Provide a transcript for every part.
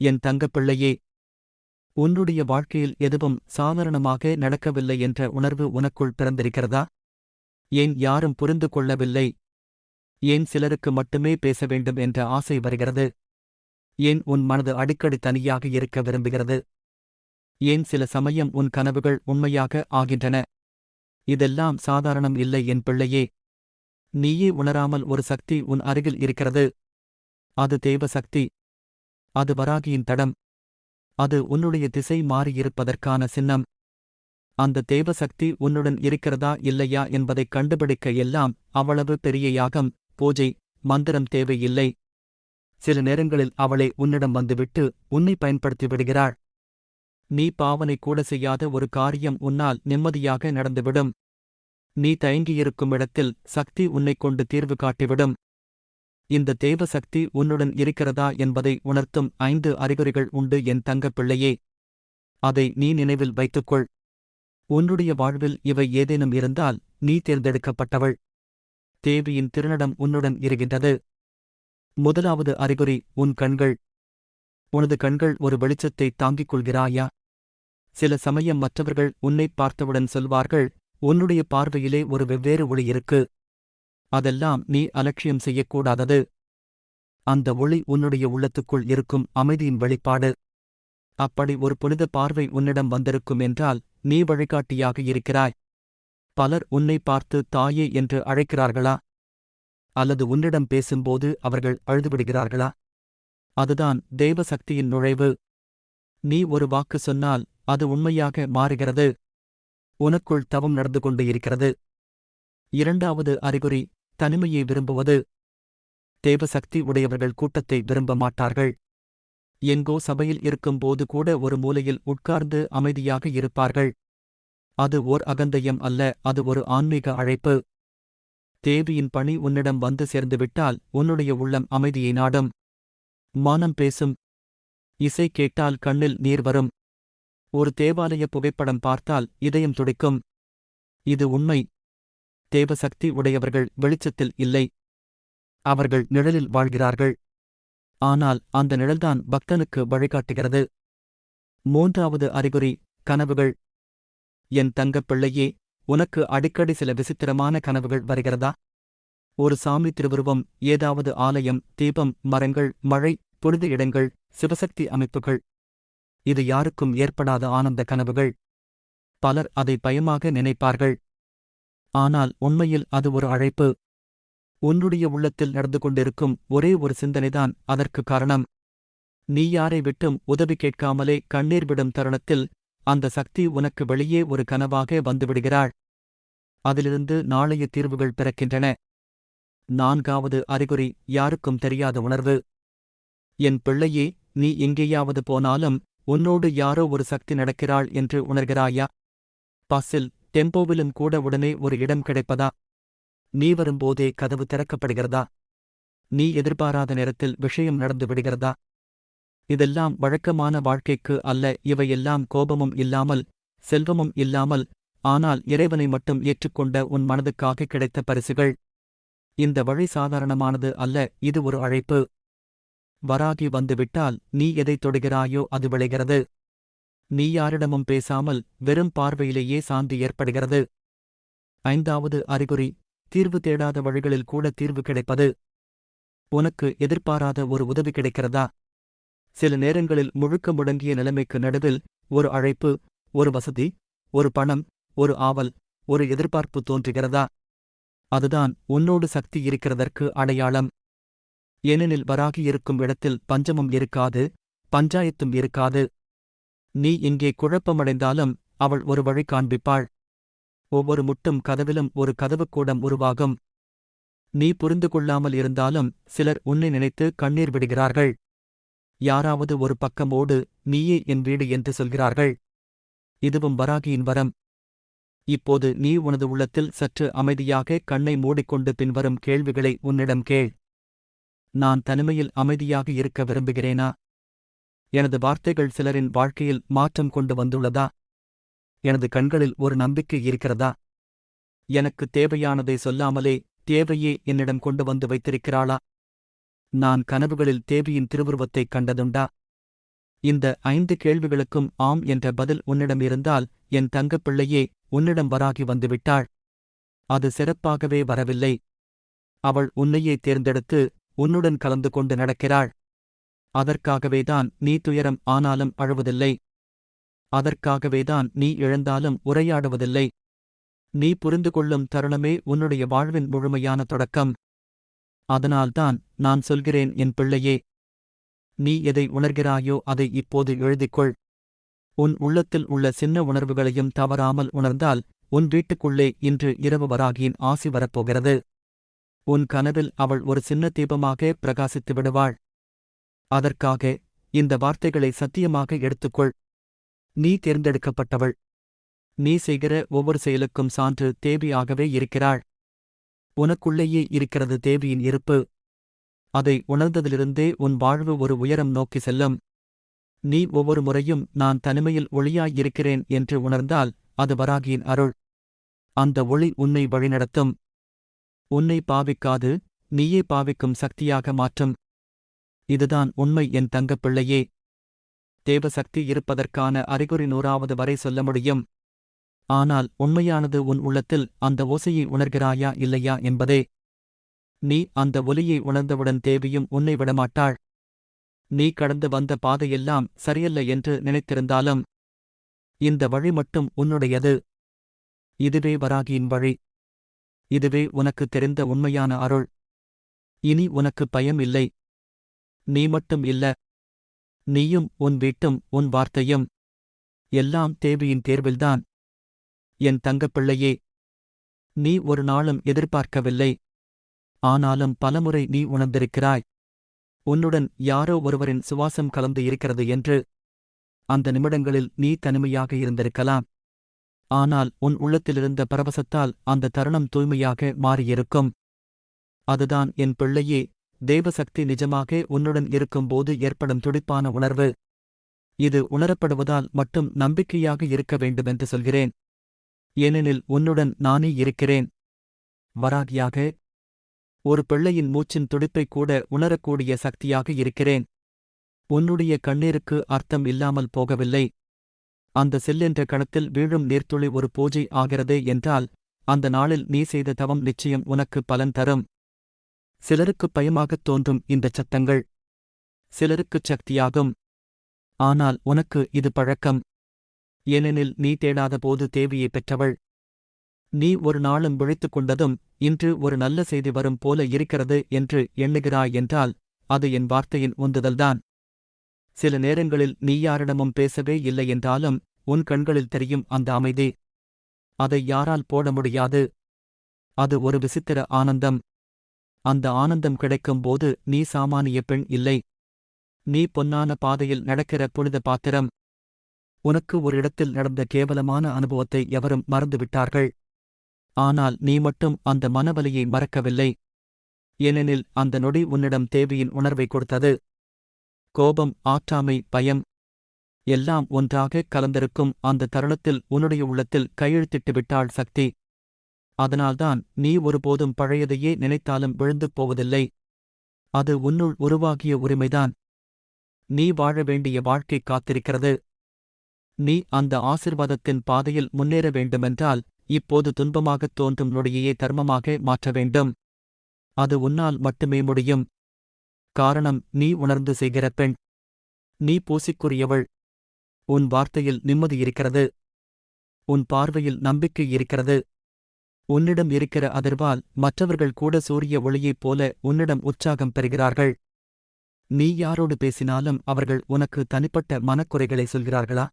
என் தங்கப்பிள்ளையே உன்னுடைய வாழ்க்கையில் எதுவும் சாதாரணமாக நடக்கவில்லை என்ற உணர்வு உனக்குள் பிறந்திருக்கிறதா? ஏன் யாரும் புரிந்து கொள்ளவில்லை? ஏன் சிலருக்கு மட்டுமே பேச வேண்டும் என்ற ஆசை வருகிறது? ஏன் உன் மனது அடிக்கடி தனியாக இருக்க விரும்புகிறது? ஏன் சில சமயம் உன் கனவுகள் உண்மையாக ஆகின்றன? இதெல்லாம் சாதாரணம் இல்லை என் பிள்ளையே. நீயே உணராமல் ஒரு சக்தி உன் அருகில் இருக்கிறது. அது தேவ சக்தி அது வராகியின் தடம். அது உன்னுடைய திசை மாறியிருப்பதற்கான சின்னம். அந்த தேவசக்தி உன்னுடன் இருக்கிறதா இல்லையா என்பதைக் கண்டுபிடிக்க எல்லாம் அவ்வளவு பெரிய யாகம் பூஜை மந்திரம் தேவையில்லை. சில நேரங்களில் அவளை உன்னிடம் வந்துவிட்டு உன்னை பயன்படுத்தி விடுகிறாள். நீ பாவனை கூட செய்யாத ஒரு காரியம் உன்னால் நிம்மதியாக நடந்துவிடும். நீ தயங்கியிருக்கும் இடத்தில் சக்தி உன்னைக் கொண்டு தீர்வு காட்டிவிடும். இந்த தேவசக்தி சக்தி உன்னுடன் இருக்கிறதா என்பதை உணர்த்தும் ஐந்து அறிகுறிகள் உண்டு என் தங்கப் பிள்ளையே. அதை நீ நினைவில் வைத்துக்கொள். உன்னுடைய வாழ்வில் இவை ஏதேனும் இருந்தால் நீ தேர்ந்தெடுக்கப்பட்டவள். தேவியின் திருநடம் உன்னுடன் இருக்கின்றது. முதலாவது அறிகுறி உன் கண்கள். உனது கண்கள் ஒரு வெளிச்சத்தை தாங்கிக் கொள்கிறாயா? சில சமயம் மற்றவர்கள் உன்னைப் பார்த்தவுடன் சொல்வார்கள் உன்னுடைய பார்வையிலே ஒரு வெவ்வேறு ஒளி இருக்கு. அதெல்லாம் நீ அலட்சியம் செய்யக்கூடாதது. அந்த ஒளி உன்னுடைய உள்ளத்துக்குள் இருக்கும் அமைதியின் வெளிப்பாடு. அப்படி ஒரு புனித பார்வை உன்னிடம் வந்திருக்கும் என்றால் நீ வழிகாட்டியாக இருக்கிறாய். பலர் உன்னை பார்த்து தாயே என்று அழைக்கிறார்களா? அல்லது உன்னிடம் பேசும்போது அவர்கள் அழுதுவிடுகிறார்களா? அதுதான் தெய்வசக்தியின் நுழைவு. நீ ஒரு வாக்கு சொன்னால் அது உண்மையாக மாறுகிறது. உனக்குள் தவம் நடந்து கொண்டு இருக்கிறது. இரண்டாவது அறிகுறி தனிமையை விரும்புவது. தேவசக்தி உடையவர்கள் கூட்டத்தை விரும்ப மாட்டார்கள். எங்கோ சபையில் இருக்கும்போது கூட ஒரு மூலையில் உட்கார்ந்து அமைதியாக இருப்பார்கள். அது ஓர் அகந்தயம் அல்ல அது ஒரு ஆன்மீக அழைப்பு. தேவியின் பணி உன்னிடம் வந்து சேர்ந்துவிட்டால் உன்னுடைய உள்ளம் அமைதியை நாடும். மானம் பேசும். இசை கேட்டால் கண்ணில் நீர் வரும். ஒரு தேவாலய புகைப்படம் பார்த்தால் இதயம் துடிக்கும். இது உண்மை. தேவசக்தி உடையவர்கள் வெளிச்சத்தில் இல்லை. அவர்கள் நிழலில் வாழ்கிறார்கள். ஆனால் அந்த நிழல்தான் பக்தனுக்கு வழிகாட்டுகிறது. மூன்றாவது அறிகுறி கனவுகள். என் தங்கப் பிள்ளையே உனக்கு அடிக்கடி சில விசித்திரமான கனவுகள் வருகிறதா? ஒரு சாமி திருவுருவம் ஏதாவது ஆலயம் தீபம் மரங்கள் மழை புனித இடங்கள் சிவசக்தி அமைப்புகள். இது யாருக்கும் ஏற்படாத ஆனந்த கனவுகள். பலர் அதை பயமாக நினைப்பார்கள். ஆனால் உண்மையில் அது ஒரு அழைப்பு. உன்னுடைய உள்ளத்தில் நடந்து கொண்டிருக்கும் ஒரே ஒரு சிந்தனைதான் அதற்கு காரணம். நீ யாரை விட்டும் உதவி கேட்காமலே கண்ணீர் விடும் தருணத்தில் அந்த சக்தி உனக்கு வெளியே ஒரு கனவாக வந்துவிடுகிறாள். அதிலிருந்து நாளைய தீர்வுகள் பிறக்கின்றன. நான்காவது அறிகுறி யாருக்கும் தெரியாத உணர்வு. என் பிள்ளையே நீ எங்கேயாவது போனாலும் உன்னோடு யாரோ ஒரு சக்தி நடக்கிறாள் என்று உணர்கிறாயா? பஸ்ஸில் டெம்போவிலும் கூட உடனே ஒரு இடம் கிடைப்பதா? நீ வரும்போதே கதவு திறக்கப்படுகிறதா? நீ எதிர்பாராத நேரத்தில் விஷயம் நடந்து விடுகிறதா? இதெல்லாம் வழக்கமான வாழ்க்கைக்கு அல்ல இவையெல்லாம் கோபமும் இல்லாமல் செல்வமும் இல்லாமல் ஆனால் இறைவனை மட்டும் ஏற்றுக்கொண்ட உன் மனதுக்காக கிடைத்த பரிசுகள். இந்த வழி சாதாரணமானது அல்ல இது ஒரு அழைப்பு. வராகி வந்துவிட்டால் நீ எதைத் தொடுகிறாயோ அது விளைகிறது. நீ யாரிடமும் பேசாமல் வெறும் பார்வையிலேயே சாந்தி ஏற்படுகிறது. ஐந்தாவது அறிகுறி தீர்வு தேடாத வழிகளில் கூட தீர்வு கிடைப்பது. உனக்கு எதிர்பாராத ஒரு உதவி கிடைக்கிறதா? சில நேரங்களில் முழுக்க முடங்கிய நிலைமைக்கு நடுவில் ஒரு அழைப்பு ஒரு வசதி ஒரு பணம் ஒரு ஆவல் ஒரு எதிர்பார்ப்பு தோன்றுகிறதா? அதுதான் உன்னோடு சக்தி இருக்கிறதற்கு அடையாளம். ஏனெனில் வராகி இருக்கும் இடத்தில் பஞ்சமும் இருக்காது பஞ்சாயத்தும் இருக்காது. நீ இங்கே குழப்பமடைந்தாலும் அவள் ஒரு வழி காண்பிப்பாள். ஒவ்வொரு முட்டும் கதவிலும் ஒரு கதவுக்கூடம் உருவாகும். நீ புரிந்து கொள்ளாமல் இருந்தாலும் சிலர் உன்னை நினைத்து கண்ணீர் விடுகிறார்கள். யாராவது ஒரு பக்கமோடு நீயே என் வீடு என்று சொல்கிறார்கள். இதுவும் வராகியின் வரம். இப்போது நீ உனது உள்ளத்தில் சற்று அமைதியாக கண்ணை மூடிக்கொண்டு பின்வரும் கேள்விகளை உன்னிடம் கேள். நான் தனிமையில் அமைதியாக இருக்க விரும்புகிறேனா? எனது வார்த்தைகள் சிலரின் வாழ்க்கையில் மாற்றம் கொண்டு வந்துள்ளதா? எனது கண்களில் ஒரு நம்பிக்கை இருக்கிறதா? எனக்கு தேவையானதை சொல்லாமலே தேவையே என்னிடம் கொண்டு வந்து வைத்திருக்கிறாளா? நான் கனவுகளில் தேவியின் திருவுருவத்தைக் கண்டதுண்டா? இந்த ஐந்து கேள்விகளுக்கும் ஆம் என்ற பதில் உன்னிடம் இருந்தால் என் தங்கப் பிள்ளையே உன்னிடம் வராகி வந்துவிட்டாள். அது சிறப்பாகவே வரவில்லை. அவள் உன்னையே தேர்ந்தெடுத்து உன்னுடன் கலந்து கொண்டு நடக்கிறாள். அதற்காகவேதான் நீ துயரம் ஆனாலும் அழுவதில்லை. அதற்காகவேதான் நீ இழந்தாலும் உரையாடுவதில்லை. நீ புரிந்து கொள்ளும் தருணமே உன்னுடைய வாழ்வின் முழுமையான தொடக்கம். அதனால்தான் நான் சொல்கிறேன் என் பிள்ளையே நீ எதை உணர்கிறாயோ அதை இப்போது எழுதிக்கொள். உன் உள்ளத்தில் உள்ள சின்ன உணர்வுகளையும் தவறாமல் உணர்ந்தால் உன் வீட்டுக்குள்ளே இன்று இரவு வராகியின் ஆசி வரப்போகிறது. உன் கனவில் அவள் ஒரு சின்ன தீபமாக பிரகாசித்து விடுவாள். அதற்காக இந்த வார்த்தைகளை சத்தியமாக எடுத்துக்கொள். நீ தேர்ந்தெடுக்கப்பட்டவள். நீ செய்கிற ஒவ்வொரு செயலுக்கும் சான்று தேவியாகவே இருக்கிறாள். உனக்குள்ளேயே இருக்கிறது தேவியின் இருப்பு. அதை உணர்ந்ததிலிருந்தே உன் வாழ்வு ஒரு உயரம் நோக்கி செல்லும். நீ ஒவ்வொரு முறையும் நான் தனிமையில் ஒளியாயிருக்கிறேன் என்று உணர்ந்தால் அது வராகியின் அருள். அந்த ஒளி உன்னை வழிநடத்தும். உன்னை பாவிக்காது நீயே பாவிக்கும் சக்தியாக மாற்றும். இதுதான் உண்மை என் தங்கப் பிள்ளையே. தேவசக்தி இருப்பதற்கான அறிகுறி நூறாவது வரை சொல்ல முடியும். ஆனால் உண்மையானது உன் உள்ளத்தில் அந்த ஓசையை உணர்கிறாயா இல்லையா என்பதே. நீ அந்த ஒலியை உணர்ந்தவுடன் தேவியும் உன்னை விடமாட்டாள். நீ கடந்து வந்த பாதையெல்லாம் சரியல்ல என்று நினைத்திருந்தாலும் இந்த வழி மட்டும் உன்னுடையது. இதுவே வராகியின் வழி. இதுவே உனக்கு தெரிந்த உண்மையான அருள். இனி உனக்கு பயம் இல்லை. நீ மட்டும் இல்ல. நீயும் உன் வீட்டும் உன் வார்த்தையும் எல்லாம் தேவியின் தேர்வில்தான். என் தங்கப்பிள்ளையே நீ ஒரு நாளும் எதிர்பார்க்கவில்லை. ஆனாலும் பலமுறை நீ உணர்ந்திருக்கிறாய். உன்னுடன் யாரோ ஒருவரின் சுவாசம் கலந்து இருக்கிறது என்று அந்த நிமிடங்களில் நீ தனிமையாக இருந்திருக்கலாம். ஆனால் உன் உள்ளத்திலிருந்த பரவசத்தால் அந்த தருணம் தூய்மையாக மாறியிருக்கும். அதுதான் என் பிள்ளையே தேவசக்தி நிஜமாக உன்னுடன் இருக்கும்போது ஏற்படும் துடிப்பான உணர்வு. இது உணரப்படுவதால் மட்டும் நம்பிக்கையாக இருக்க வேண்டுமென்று சொல்கிறேன். ஏனெனில் உன்னுடன் நானே இருக்கிறேன். வராகியாக ஒரு பிள்ளையின் மூச்சின் துடிப்பைக் கூட உணரக்கூடிய சக்தியாக இருக்கிறேன். உன்னுடைய கண்ணீருக்கு அர்த்தம் இல்லாமல் போகவில்லை. அந்த செல்லென்ற கணத்தில் வீழும் நீர்த்துளி ஒரு பூஜை ஆகிறதே என்றால் அந்த நாளில் நீ செய்த தவம் நிச்சயம் உனக்கு பலன் தரும். சிலருக்குப் பயமாகத் தோன்றும் இந்தச் சத்தங்கள். சிலருக்குச் சக்தியாகும். ஆனால் உனக்கு இது பழக்கம். ஏனெனில் நீ தேடாத போது தேவியை பெற்றவள். நீ ஒரு நாளும் விழித்துக் கொண்டதும் இன்று ஒரு நல்ல செய்தி வரும் போல இருக்கிறது என்று எண்ணுகிறாய் என்றால் அது என் வார்த்தையின் உந்துதல்தான். சில நேரங்களில் நீ யாரிடமும் பேசவே இல்லை என்றாலும் உன் கண்களில் தெரியும் அந்த அமைதி. அதை யாரால் போட முடியாது. அது ஒரு விசித்திர ஆனந்தம். அந்த ஆனந்தம் கிடைக்கும்போது நீ சாமானிய பெண் இல்லை. நீ பொன்னான பாதையில் நடக்கிற புனித பாத்திரம். உனக்கு ஒரு இடத்தில் நடந்த கேவலமான அனுபவத்தை எவரும் மறந்துவிட்டார்கள். ஆனால் நீ மட்டும் அந்த மனவலியை மறக்கவில்லை. ஏனெனில் அந்த நொடி உன்னிடம் தேவியின் உணர்வை கொடுத்தது. கோபம் ஆற்றாமை பயம் எல்லாம் ஒன்றாக கலந்திருக்கும் அந்த தருணத்தில் உன்னுடைய உள்ளத்தில் கையெழுத்திட்டு விட்டாள் சக்தி. அதனால்தான் நீ ஒருபோதும் பழையதையே நினைத்தாலும் விழுந்து போவதில்லை. அது உன்னுள் உருவாகிய உரிமைதான். நீ வாழ வேண்டிய வாழ்க்கை காத்திருக்கிறது. நீ அந்த ஆசிர்வாதத்தின் பாதையில் முன்னேற வேண்டுமென்றால் இப்போது துன்பமாகத் தோன்றும் நொடியையே தர்மமாக மாற்ற வேண்டும். அது உன்னால் மட்டுமே முடியும். காரணம் நீ உணர்ந்து செய்கிற பெண். நீ பூசிக்குரியவள். உன் வார்த்தையில் நிம்மதி இருக்கிறது. உன் பார்வையில் நம்பிக்கை இருக்கிறது. உன்னிடம் இருக்கிற அதிர்வால் மற்றவர்கள் கூட சூரிய ஒளியைப் போல உன்னிடம் உற்சாகம் பெறுகிறார்கள். நீ யாரோடு பேசினாலும் அவர்கள் உனக்கு தனிப்பட்ட மனக்குறைகளை சொல்கிறார்களா?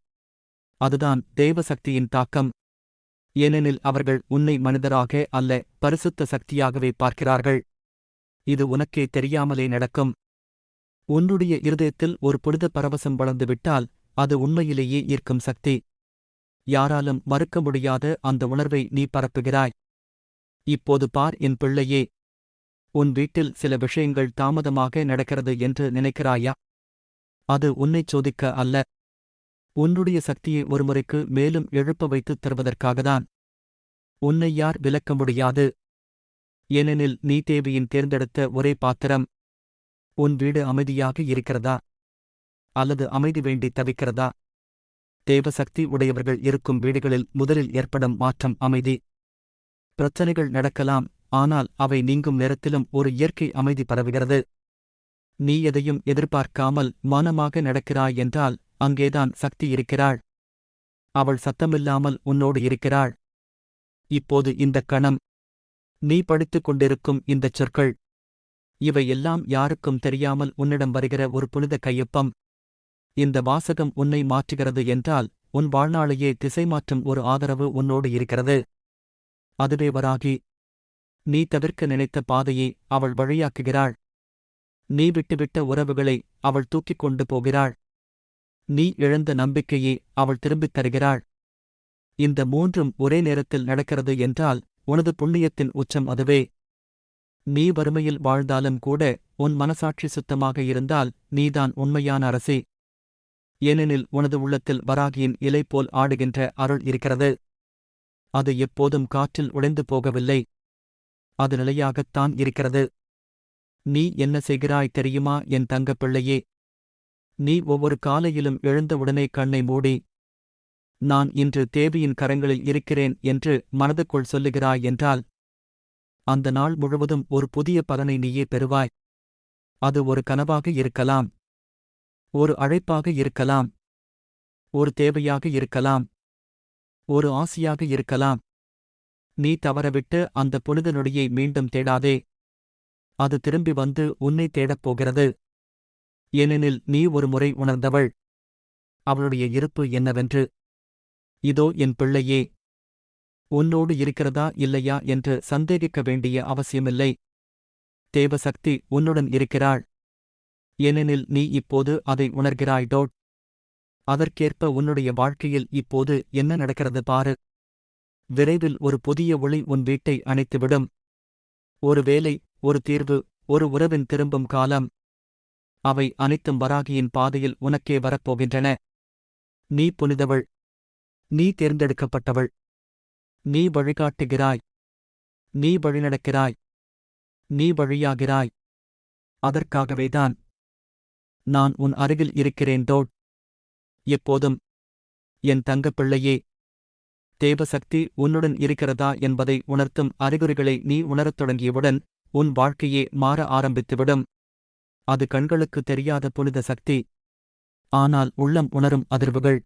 அதுதான் தேவசக்தியின் தாக்கம். ஏனெனில் அவர்கள் உன்னை மனிதராக அல்ல பரிசுத்த சக்தியாகவே பார்க்கிறார்கள். இது உனக்கே தெரியாமலே நடக்கும். உன்னுடைய இருதயத்தில் ஒரு புனித பரவசம் வளர்ந்துவிட்டால் அது உண்மையிலேயே ஈர்க்கும் சக்தி. யாராலும் மறுக்க முடியாத அந்த உணர்வை நீ பரப்புகிறாய். இப்போது பார் என் பிள்ளையே உன் வீட்டில் சில விஷயங்கள் தாமதமாக நடக்கிறது என்று நினைக்கிறாயா? அது உன்னைச் சோதிக்க அல்ல. உன்னுடைய சக்தியை ஒருமுறைக்கு மேலும் எழுப்ப வைத்துத் தருவதற்காகத்தான். உன்னை யார் விலக்க முடியாது? ஏனெனில் நீ தேவியின் தேர்ந்தெடுத்த ஒரே பாத்திரம். உன் வீடு அமைதியாக இருக்கிறதா? அல்லது அமைதி வேண்டி தவிக்கிறதா? தேவசக்தி உடையவர்கள் இருக்கும் வீடுகளில் முதலில் ஏற்படும் மாற்றம் அமைதி. பிரச்சனைகள் நடக்கலாம் ஆனால் அவை நீங்கும் நேரத்திலும் ஒரு இயற்கை அமைதி பரவுகிறது. நீ எதையும் எதிர்பார்க்காமல் மௌனமாக நடக்கிறாய் என்றால் அங்கேதான் சக்தி இருக்கிறாள். அவள் சத்தமில்லாமல் உன்னோடு இருக்கிறாள். இப்போது இந்தக் கணம். நீ படித்துக் கொண்டிருக்கும் இந்தச் சொற்கள். இவை எல்லாம் யாருக்கும் தெரியாமல் உன்னிடம் வருகிற ஒரு புனித கையொப்பம். இந்த வாசகம் உன்னை மாற்றுகிறது என்றால் உன் வாழ்நாளையே திசை மாற்றும் ஒரு ஆதரவு உன்னோடு இருக்கிறது. அதுவே வராகி நீ தவிர்க்க நினைத்த பாதையை அவள் வழியாக்குகிறாள். நீ விட்டுவிட்ட உறவுகளை அவள் தூக்கிக் கொண்டு போகிறாள். நீ இழந்த நம்பிக்கையை அவள் திரும்பித் தருகிறாள். இந்த மூன்றும் ஒரே நேரத்தில் நடக்கிறது என்றால் உனது புண்ணியத்தின் உச்சம் அதுவே. நீ வறுமையில் வாழ்ந்தாலும் கூட உன் மனசாட்சி சுத்தமாக இருந்தால் நீதான் உண்மையான அரசி. ஏனெனில் உனது உள்ளத்தில் வராகியின் இலை போல் ஆடுகின்ற அருள் இருக்கிறது. அது எப்போதும் காற்றில் உடைந்து போகவில்லை. அது நிலையாகத்தான் இருக்கிறது. நீ என்ன செய்கிறாய் தெரியுமா என் தங்கப் பிள்ளையே? நீ ஒவ்வொரு காலையிலும் எழுந்தவுடனே கண்ணை மூடி நான் இன்று தேவியின் கரங்களில் இருக்கிறேன் என்று மனதுக்குள் சொல்லுகிறாய் என்றால் அந்த நாள் முழுவதும் ஒரு புதிய பலனை நீயே பெறுவாய். அது ஒரு கனவாக இருக்கலாம் ஒரு அழைப்பாக இருக்கலாம் ஒரு தேவையாக இருக்கலாம். ஒரு ஆசையாக இருக்கலாம். நீ தவறவிட்டு அந்த புனித நொடியை மீண்டும் தேடாதே. அது திரும்பி வந்து உன்னை தேடப் போகிறது. ஏனெனில் நீ ஒரு முறை உணர்ந்தவள். அவளுடைய இருப்பு என்னவென்று? இதோ என் பிள்ளையே. உன்னோடு இருக்கிறதா இல்லையா என்று சந்தேகிக்க வேண்டிய அவசியமில்லை. தேவசக்தி உன்னுடன் இருக்கிறாள். ஏனெனில் நீ இப்போது அதை உணர்கிறாய் டோட். அதற்கேற்ப உன்னுடைய வாழ்க்கையில் இப்போது என்ன நடக்கிறது பாரு. விரைவில் ஒரு புதிய ஒளி உன் வீட்டை அணைத்துவிடும். ஒரு வேலை ஒரு தீர்வு ஒரு உறவின் திரும்பும் காலம். அவை அனைத்தும் வராகியின் பாதையில் உனக்கே வரப்போகின்றன. நீ புனிதவள். நீ தேர்ந்தெடுக்கப்பட்டவள். நீ வழிகாட்டுகிறாய். நீ வழிநடக்கிறாய். நீ வழியாகிறாய். அதற்காகவேதான் நான் உன் அருகில் இருக்கிறேன் தோட். எப்போதும் என் தங்கப்பிள்ளையே தேவசக்தி உன்னுடன் இருக்கிறதா என்பதை உணர்த்தும் அறிகுறிகளை நீ உணரத் தொடங்கியவுடன் உன் வாழ்க்கையே மாற ஆரம்பித்துவிடும். அது கண்களுக்கு தெரியாத புனித சக்தி. ஆனால் உள்ளம் உணரும் அதிர்வுகள்.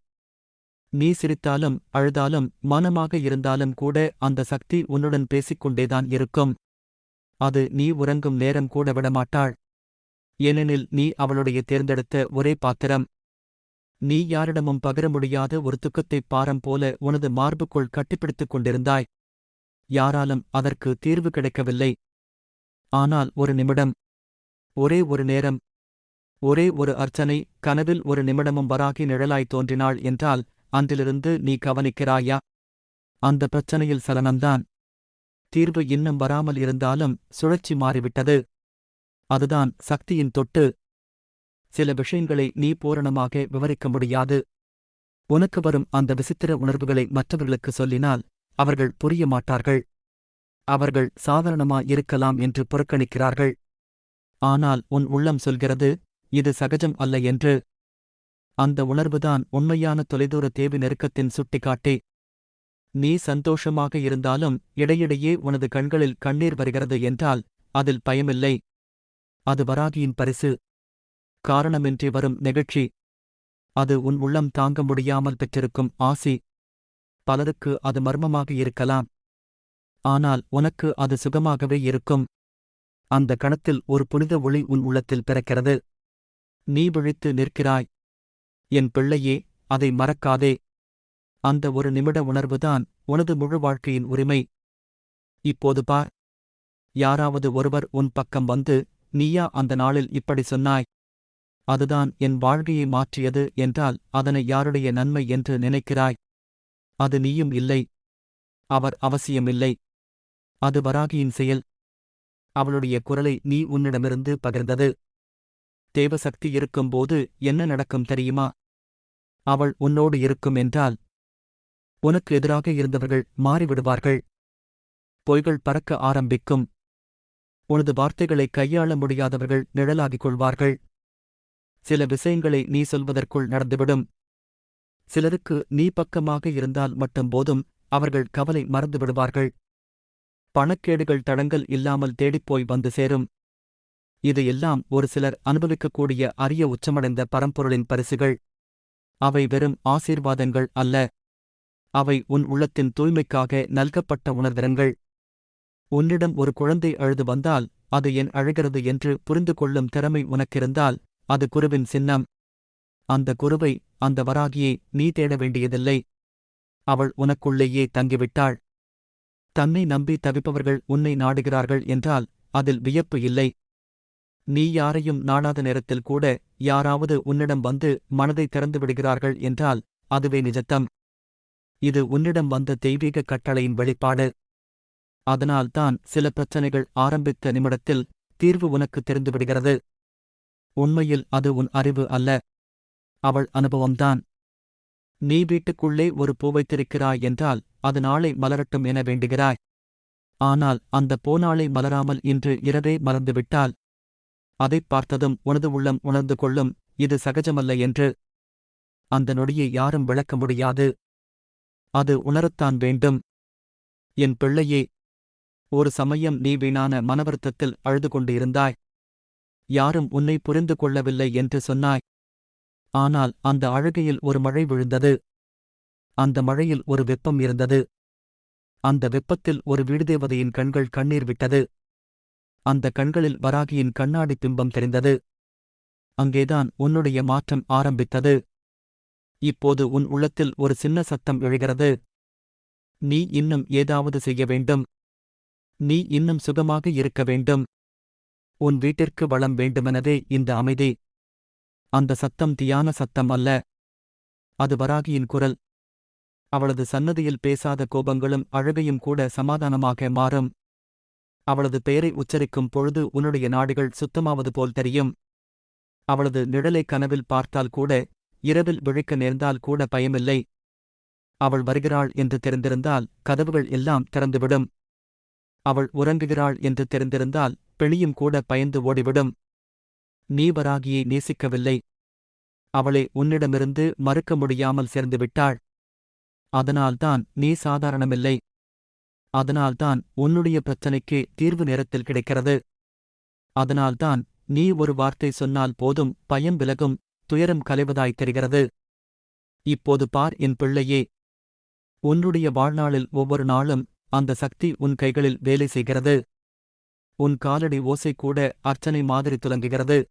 நீ சிரித்தாலும் அழுதாலும் மனமாக இருந்தாலும் கூட அந்த சக்தி உன்னுடன் பேசிக்கொண்டேதான் இருக்கும். அது நீ உறங்கும் நேரம் கூட விடமாட்டாள். ஏனெனில் நீ அவளுடைய தேர்ந்தெடுத்த ஒரே பாத்திரம். நீ யாரிடமும் பகிர முடியாத ஒரு துக்கத்தைப் பாரம் போல உனது மார்புக்குள் கட்டிப்பிடித்துக் கொண்டிருந்தாய். யாராலும் அதற்கு தீர்வு கிடைக்கவில்லை. ஆனால் ஒரு நிமிடம் ஒரே ஒரு நேரம் ஒரே ஒரு அர்ச்சனை கனவில் ஒரு நிமிடமும் வராகி நிழலாய் தோன்றினாள் என்றால் அன்றிலிருந்து நீ கவனிக்கிறாயா? அந்த பிரச்சனையில் சலனம்தான். தீர்வு இன்னும் வராமல் இருந்தாலும் சுழற்சி மாறிவிட்டது. அதுதான் சக்தியின் தொட்டு சில விஷயங்களை நீ பூரணமாக விவரிக்க முடியாது. உனக்கு வரும் அந்த விசித்திர உணர்வுகளை மற்றவர்களுக்கு சொல்லினால் அவர்கள் புரிய மாட்டார்கள். அவர்கள் சாதாரணமா இருக்கலாம் என்று புறக்கணிக்கிறார்கள். ஆனால் உன் உள்ளம் சொல்கிறது இது சகஜம் அல்ல என்று. அந்த உணர்வுதான் உண்மையான தொலைதூர தேவி நெருக்கத்தின் சுட்டிக்காட்டி. நீ சந்தோஷமாக இருந்தாலும் இடையிடையே உனது கண்களில் கண்ணீர் வருகிறது என்றால் அதில் பயமில்லை. அது வராகியின் பரிசு. காரணமின்றி வரும் நெகிழ்ச்சி. அது உன் உள்ளம் தாங்க முடியாமல் பெற்றிருக்கும் ஆசி. பலருக்கு அது மர்மமாக இருக்கலாம். ஆனால் உனக்கு அது சுகமாகவே இருக்கும். அந்த கணத்தில் ஒரு புனித ஒளி உன் உள்ளத்தில் பிறக்கிறது. நீ விழித்து நிற்கிறாய். என் பிள்ளையே அதை மறக்காதே. அந்த ஒரு நிமிட உணர்வுதான் உனது முழு வாழ்க்கையின் உரிமை. இப்போது பார். யாராவது ஒருவர் உன் பக்கம் வந்து நீயா அந்த நாளில் இப்படி சொன்னாய். அதுதான் என் வாழ்க்கையை மாற்றியது என்றால் அதனை யாருடைய நன்மை என்று நினைக்கிறாய்? அது நீயும் இல்லை. அவர் அவசியமில்லை. அது வராகியின் செயல். அவளுடைய குரலை நீ உன்னிடமிருந்து பகிர்ந்தது. தேவசக்தி இருக்கும்போது என்ன நடக்கும் தெரியுமா? அவள் உன்னோடு இருக்கும் என்றால் உனக்கு எதிராக இருந்தவர்கள் மாறிவிடுவார்கள். பொய்கள் பறக்க ஆரம்பிக்கும். உனது வார்த்தைகளை கையாள முடியாதவர்கள் நிழலாகிக் கொள்வார்கள். சில விஷயங்களை நீ சொல்வதற்குள் நடந்துவிடும். சிலருக்கு நீ பக்கமாக இருந்தால் மட்டும் போதும் அவர்கள் கவலை மறந்துவிடுவார்கள். பணக்கேடுகள் தடங்கள் இல்லாமல் தேடிப்போய் வந்து சேரும். இது எல்லாம் ஒரு சிலர் அனுபவிக்கக்கூடிய அரிய உச்சமடைந்த பரம்பொருளின் பரிசுகள். அவை வெறும் ஆசீர்வாதங்கள் அல்ல. அவை உன் உள்ளத்தின் தூய்மைக்காக நல்கப்பட்ட உணர்திறன்கள். உன்னிடம் ஒரு குழந்தை அழுது வந்தால் அது என் அழுகிறது என்று புரிந்து கொள்ளும் திறமை உனக்கிருந்தால் அது குருவின் சின்னம். அந்த குருவை அந்த வராகியை நீ தேட வேண்டியதில்லை. அவள் உனக்குள்ளேயே தங்கிவிட்டாள். தன்னை நம்பி தவிப்பவர்கள் உன்னை நாடுகிறார்கள் என்றால் அதில் வியப்பு இல்லை. நீ யாரையும் நாடாத நேரத்தில் கூட யாராவது உன்னிடம் வந்து மனதை திறந்து விடுகிறார்கள் என்றால் அதுவே நிஜத்தம். இது உன்னிடம் வந்த தெய்வீக கட்டளையின் வெளிப்பாடு. அதனால்தான் சில பிரச்சனைகள் ஆரம்பித்த நிமிடத்தில் தீர்வு உனக்கு தெரிந்துவிடுகிறது. உண்மையில் அது உன் அறிவு அல்ல. அவள் அனுபவம்தான். நீ வீட்டுக்குள்ளே ஒரு பூ வைத்திருக்கிறாய் என்றால் அது நாளை மலரட்டும் என வேண்டுகிறாய். ஆனால் அந்த பூநாளை மலராமல் இன்று இரவே மலர்ந்துவிட்டால். அதைப் பார்த்ததும் உனது உள்ளம் உணர்ந்து கொள்ளும் இது சகஜமல்ல என்று. அந்த நொடியை யாரும் விளக்க முடியாது. அது உணரத்தான் வேண்டும். என் பிள்ளையே ஒரு சமயம் நீ வீணான மனவருத்தத்தில் அழுது கொண்டு இருந்தாய் யாரும் உன்னை புரிந்து கொள்ளவில்லை என்று சொன்னாய். ஆனால் அந்த அழுகையில் ஒரு மழை விழுந்தது. அந்த மழையில் ஒரு வெப்பம் இருந்தது. அந்த வெப்பத்தில் ஒரு வீடுதேவதையின் கண்கள் கண்ணீர் விட்டது. அந்த கண்களில் வராகியின் கண்ணாடி பிம்பம் தெரிந்தது. அங்கேதான் உன்னுடைய மாற்றம் ஆரம்பித்தது. இப்போது உன் உள்ளத்தில் ஒரு சின்ன சத்தம் எழுகிறது. நீ இன்னும் ஏதாவது செய்ய வேண்டும். நீ இன்னும் சுகமாக இருக்க வேண்டும். உன் வீட்டிற்கு வளம் வேண்டுமெனதே இந்த அமைதி. அந்த சத்தம் தியான சத்தம் அல்ல. அது வராகியின் குரல். அவளது சன்னதியில் பேசாத கோபங்களும் அழகையும் கூட சமாதானமாக மாறும். அவளது பெயரை உச்சரிக்கும் பொழுது உன்னுடைய நாடுகள் சுத்தமாவது போல் தெரியும். அவளது நிழலை கனவில் பார்த்தால் கூட இரவில் விழிக்க நேர்ந்தால் கூட பயமில்லை. அவள் வருகிறாள் என்று தெரிந்திருந்தால் கதவுகள் எல்லாம் திறந்துவிடும். அவள் உறங்குகிறாள் என்று தெரிந்திருந்தால் பெளியும் கூட பயந்து ஓடிவிடும். நீ வராகியை நேசிக்கவில்லை. அவளை உன்னிடமிருந்து மறுக்க முடியாமல் சேர்ந்துவிட்டாள். அதனால்தான் நீ சாதாரணமில்லை. அதனால்தான் உன்னுடைய பிரச்சனைக்கு தீர்வு நேரத்தில் கிடைக்கிறது. அதனால்தான் நீ ஒரு வார்த்தை சொன்னால் போதும் பயம் விலகும் துயரம் கலைவதாய் தெரிகிறது. இப்போது பார் என் பிள்ளையே. உன்னுடைய வாழ்நாளில் ஒவ்வொரு நாளும் அந்த சக்தி உன் கைகளில் வேலை செய்கிறது. உன் காலடி ஓசை கூட அர்ச்சனை மாதிரி துலங்குகிறது.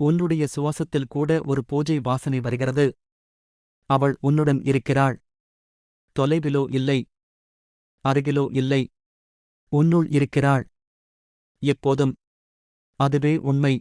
உன்னுடைய சுவாசத்தில் கூட ஒரு பூஜை வாசனை வருகிறது. அவள் உன்னுடன் இருக்கிறாள். தொலைவிலோ இல்லை. அருகிலோ இல்லை. உன்னுள் இருக்கிறாள். எப்போதும். அதுவே உண்மை.